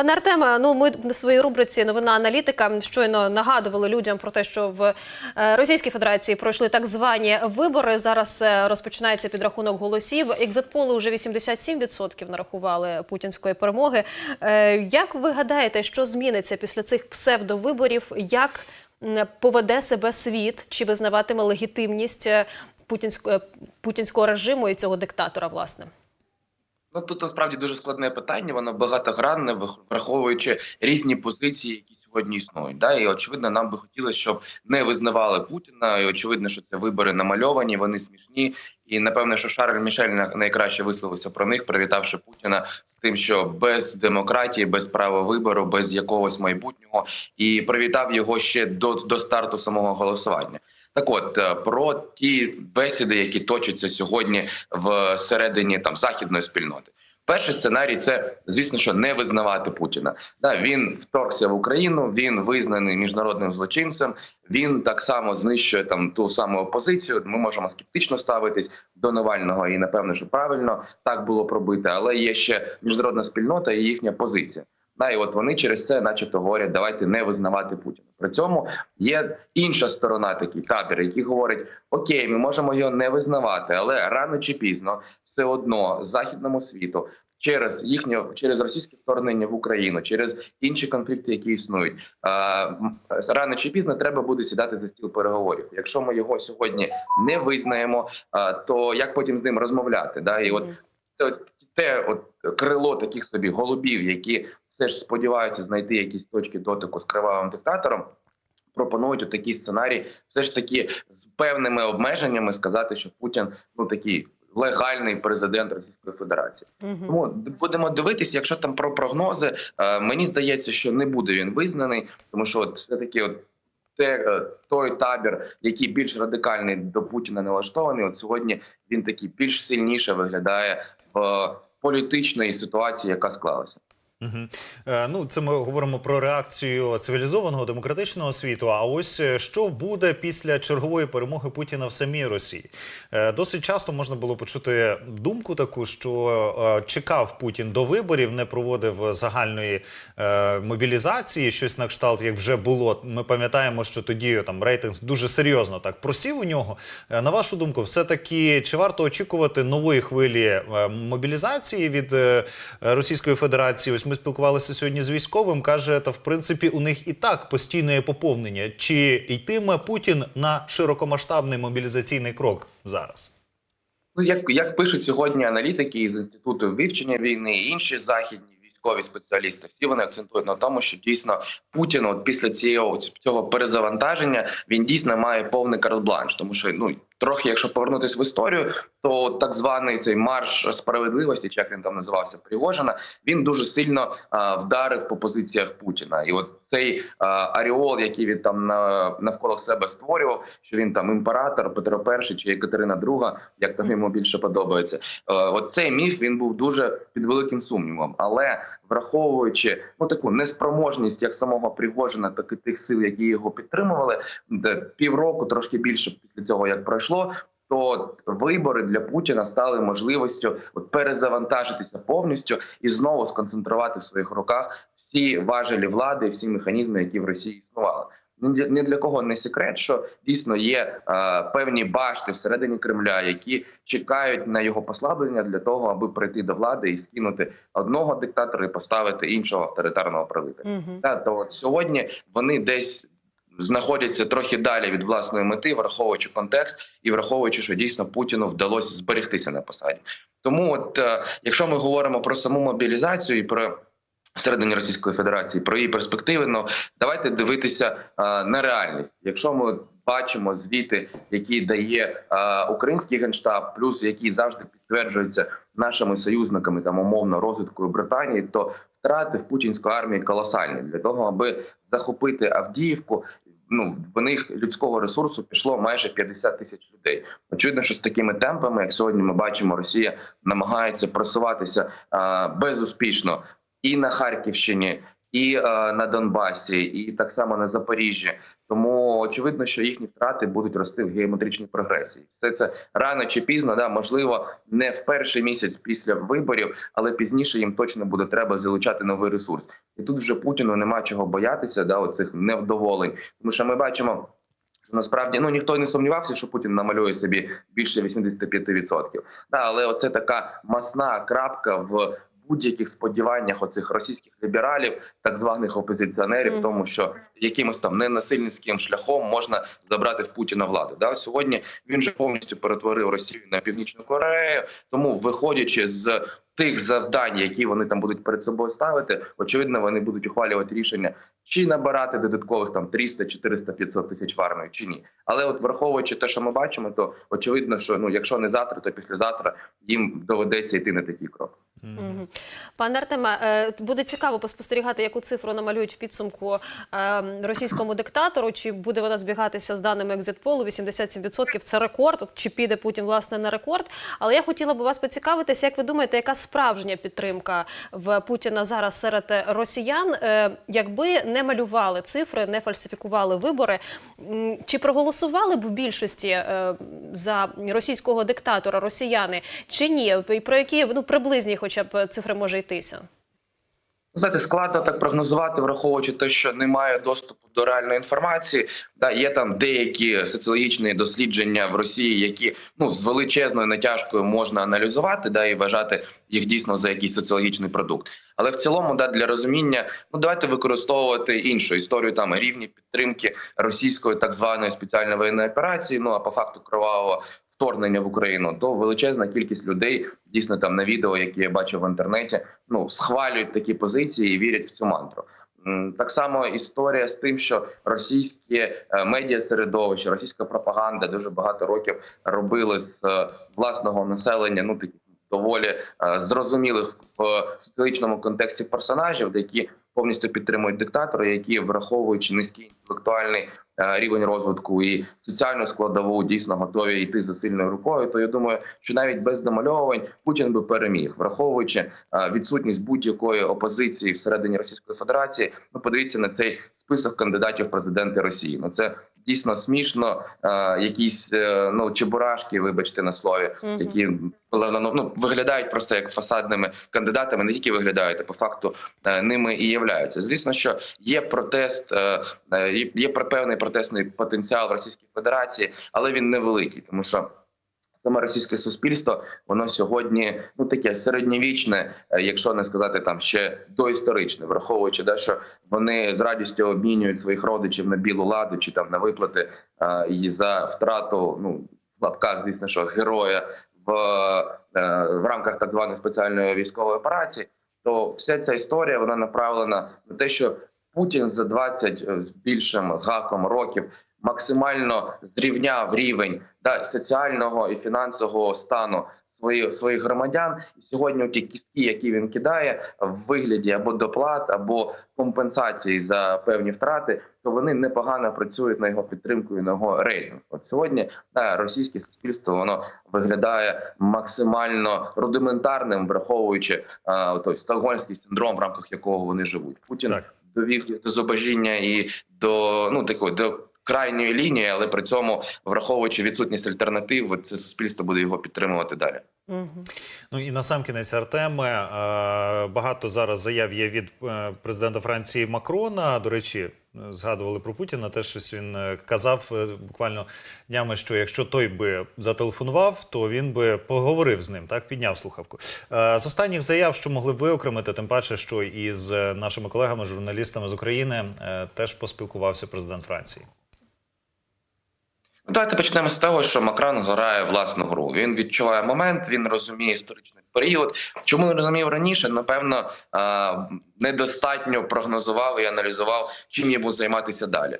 Пане Артеме, ну ми в своїй рубриці новина аналітика щойно нагадували людям про те, що в е, Російській Федерації пройшли так звані вибори. Зараз е, розпочинається підрахунок голосів. Екзитполи вже 87% нарахували путінської перемоги. Е, Як ви гадаєте, що зміниться після цих псевдовиборів? Як поведе себе світ? Чи визнаватиме легітимність путінського режиму і цього диктатора? Власне? Ну тут насправді дуже складне питання, воно багатогранне, враховуючи різні позиції, які сьогодні існують. Да? І очевидно, нам би хотілося, щоб не визнавали Путіна. І очевидно, що це вибори намальовані, вони смішні. І напевне, що Шарль Мішель найкраще висловився про них, привітавши Путіна з тим, що без демократії, без права вибору, без якогось майбутнього, і привітав його ще до, до старту самого голосування. Так, от е, про ті бесіди, які точаться сьогодні в середині там західної спільноти. Перший сценарій це звісно, що не визнавати Путіна. Да, він вторгся в Україну. Він визнаний міжнародним злочинцем. Він так само знищує там ту саму опозицію. Ми можемо скептично ставитись до Навального, і напевно, що правильно так було пробити. Але є ще міжнародна спільнота і їхня позиція. Да, і от вони через це, начебто, говорять, давайте не визнавати Путіна. При цьому є інша сторона, такий табір, який говорить: Окей, ми можемо його не визнавати, але рано чи пізно все одно західному світу через їхнє через російське вторгнення в Україну, через інші конфлікти, які існують, рано чи пізно треба буде сідати за стіл переговорів. Якщо ми його сьогодні не визнаємо, то як потім з ним розмовляти? Да? І от те, от крило таких собі голубів, які все ж сподіваються знайти якісь точки дотику з кривавим диктатором. Пропонують такий сценарій, все ж таки з певними обмеженнями сказати, що Путін ну такий легальний президент Російської Федерації. Мгм. Тому будемо дивитися, якщо там про прогнози, е, мені здається, що не буде він визнаний, тому що от все таки, от те, е, той табір, який більш радикальний до Путіна налаштований, от сьогодні він такий більш сильніше виглядає в політичної ситуації, яка склалася. Угу. Ну, це ми говоримо про реакцію цивілізованого демократичного світу. А ось е, що буде після чергової перемоги Путіна в самій Росії? Е, досить часто можна було почути думку таку, що чекав Путін до виборів, не проводив загальної мобілізації, щось на кшталт, як вже було. Ми пам'ятаємо, що тоді там рейтинг дуже серйозно так просів у нього. На вашу думку, все таки чи варто очікувати нової хвилі мобілізації від Російської Федерації? Ось ми спілкувалися сьогодні з військовим. каже, та в принципі у них і так постійне поповнення. Чи йтиме Путін на широкомасштабний мобілізаційний крок зараз? Ну, як, як пишуть сьогодні аналітики із інституту вивчення війни, і інші західні військові спеціалісти, всі вони акцентують на тому, що дійсно Путін, от після цього цього перезавантаження, він дійсно має повний карт-бланш, тому що ну трохи, якщо повернутися в історію, то так званий цей марш справедливості, чи як він там називався, Пригожина, він дуже сильно а, вдарив по позиціях Путіна, і от цей аріол, який він там на, навколо себе створював, що він там імператор Петро І чи Екатерина II, як там йому більше подобається. Е, От цей міф він був дуже під великим сумнівом, але враховуючи ну таку неспроможність як самого Пригожина, так і тих сил, які його підтримували, півроку трошки більше після цього як пройшло. То вибори для Путіна стали можливістю от перезавантажитися повністю і знову сконцентрувати в своїх руках всі важелі влади, всі механізми, які в Росії існували. Ні для- ні для кого не секрет, що дійсно є е, певні башти всередині Кремля, які чекають на його послаблення для того, аби прийти до влади і скинути одного диктатора і поставити іншого авторитарного правителя. Мгм. Та то от сьогодні вони десь знаходяться трохи далі від власної мети, враховуючи контекст і враховуючи, що дійсно Путіну вдалося зберегтися на посаді. Тому, от е, якщо ми говоримо про саму мобілізацію і про всередині Російської Федерації, про її перспективи, ну давайте дивитися е, на реальність. Якщо ми бачимо звіти, які дає е, український генштаб, плюс які завжди підтверджуються нашими союзниками, там умовно розвідкою Британії, то втрати в путінської армії колосальні для того, аби захопити Авдіївку. Ну в них людського ресурсу пішло майже 50 тисяч людей. Очевидно, що з такими темпами, як сьогодні ми бачимо, Росія намагається просуватися а, безуспішно і на Харківщині, і а, на Донбасі, і так само на Запоріжжі. Тому очевидно, що їхні втрати будуть рости в геометричній прогресії. Все це рано чи пізно, да можливо, не в перший місяць після виборів, але пізніше їм точно буде треба залучати новий ресурс. І тут вже Путіну нема чого боятися, да, оцих невдоволень. Тому що ми бачимо, що насправді ну ніхто не сумнівався, що Путін намалює собі більше 85%. Да, але оце така масна крапка в будь-яких сподіваннях оцих російських лібералів, так званих опозиціонерів, Мгм. тому, що якимось там ненасильницьким шляхом можна забрати в Путіна владу. Да, сьогодні він же повністю перетворив Росію на північну Корею. Тому, виходячи з тих завдань, які вони там будуть перед собою ставити, очевидно, вони будуть ухвалювати рішення. Чи набирати додаткових там 300, 400, 500 тисяч в армію, чи ні, але от враховуючи те, що ми бачимо, то очевидно, що ну якщо не завтра, то післязавтра їм доведеться йти на такий крок. Мгм. Пане Артеме, е, буде цікаво поспостерігати, яку цифру намалюють в підсумку е, російському диктатору. Чи буде вона збігатися з даними екзитполу? 87% – це рекорд. Чи піде Путін власне на рекорд? Але я хотіла б вас поцікавитися, як ви думаєте, яка справжня підтримка в Путіна зараз серед росіян? Е, Якби не малювали цифри, не фальсифікували вибори, чи проголосували б в більшості е, за російського диктатора росіяни, чи ні? Про які ну приблизні, хоча б цифри може йтися? Знаєте, складно так прогнозувати, враховуючи те, що немає доступу до реальної інформації. Да, є там деякі соціологічні дослідження в Росії, які ну з величезною натяжкою можна аналізувати, да і вважати їх дійсно за якийсь соціологічний продукт. Але в цілому, да, для розуміння, ну давайте використовувати іншу історію там рівні підтримки російської так званої спеціальної воєнної операції. Ну а по факту кровавого вторгнення в Україну, то величезна кількість людей дійсно там на відео, які я бачив в інтернеті, ну схвалюють такі позиції і вірять в цю мантру. Так само історія з тим, що російське е, медіасередовище, російська пропаганда дуже багато років робили з е, власного населення, ну таких доволі е, зрозумілих в соціологічному контексті персонажів, які повністю підтримують диктатора, які враховуючи низький інтелектуальний е, рівень розвитку і соціальну складову дійсно готові йти за сильною рукою. То я думаю, що навіть без домальовувань Путін би переміг, враховуючи е, відсутність будь-якої опозиції всередині Російської Федерації. Ну подивіться на цей список кандидатів президенти Росії. Ну це дійсно смішно. Е, якісь е, ну чебурашки, вибачте на слові, які ну, виглядають просто як фасадними кандидатами, не тільки виглядають, а по факту е, ними і являються. Звісно, що є протест, є- є певний протестний потенціал в Російській Федерації, але він невеликий, тому що. Саме російське суспільство, воно сьогодні ну таке середньовічне, е, якщо не сказати там ще доісторичне, враховуючи те, що вони з радістю обмінюють своїх родичів на білу ладу чи там на виплати е, і за втрату, ну в лапках, звісно, що героя в, е, в рамках так званої спеціальної військової операції, то вся ця історія вона направлена на те, що Путін за 20 з більшим з гаком років максимально зрівняв рівень да, соціального і фінансового стану своїх своїх громадян. І сьогодні ті кістки, які він кидає в вигляді або доплат, або компенсації за певні втрати, то вони непогано працюють на його підтримку і на його рейтинг. От сьогодні да, російське суспільство воно виглядає максимально рудиментарним, враховуючи а, той стокгольмський синдром, в рамках якого вони живуть. Путін Так. довів до зубожіння і до ну такої до крайньої лінії, але при цьому враховуючи відсутність альтернатив, це суспільство буде його підтримувати далі. Ну і на сам кінець Артеме багато зараз заяв є від е, президента Франції Макрона. До речі, е, згадували про Путіна. Те, щось він е, казав буквально днями, що якщо той би зателефонував, то він би поговорив з ним, так підняв слухавку. З останніх заяв, що могли б виокремити, тим паче, що із е, нашими колегами, журналістами з України, теж поспілкувався президент Франції. Ну, Давайте почнемо з того, що Макрон грає власну гру. Він відчуває момент, він розуміє історичний період. Чому не розумів раніше? Напевно, недостатньо прогнозував і аналізував, чим йому займатися далі.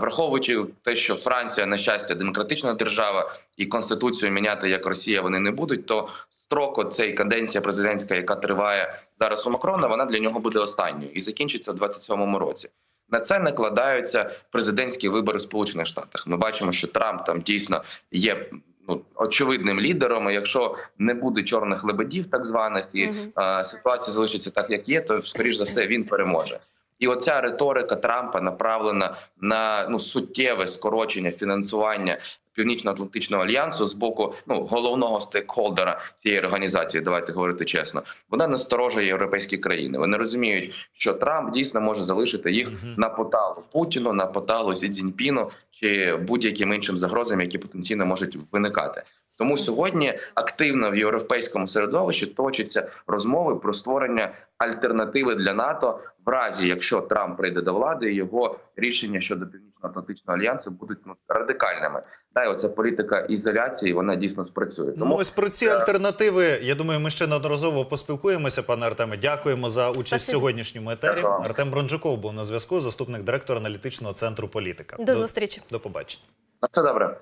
Враховуючи те, що Франція, на щастя, демократична держава і конституцію міняти як Росія вони не будуть, то строк цей каденція президентська, яка триває зараз у Макрона, вона для нього буде останньою і закінчиться в 27-му році. На це накладаються президентські вибори в Сполучених Штатах. Ми бачимо, що Трамп там дійсно є ну очевидним лідером. І Якщо не буде чорних лебедів, так званих, і Мгм. е, ситуація залишиться так, як є, то скоріш за все він переможе. І оця риторика Трампа направлена на ну суттєве скорочення фінансування Північно-Атлантичного альянсу з боку ну головного стейкхолдера цієї організації, давайте говорити чесно, вона насторожує європейські країни. Вони розуміють, що Трамп дійсно може залишити їх на поталу Путіну, на поталу Сі Цзіньпіну чи будь-яким іншим загрозам, які потенційно можуть виникати. Тому сьогодні активно в європейському середовищі точаться розмови про створення альтернативи для НАТО, в разі якщо Трамп прийде до влади, його рішення щодо північно-атлантичного альянсу будуть ну, радикальними. Та й оця політика ізоляції вона дійсно спрацює. Ну, ось про ці альтернативи. Я думаю, ми ще неодноразово поспілкуємося, пане Артеме. Дякуємо за участь в сьогоднішньому етері. Дякую. Артем Бронджуков був на зв'язку, заступник директора аналітичного центру політика. До зустрічі. До побачення. На все добре.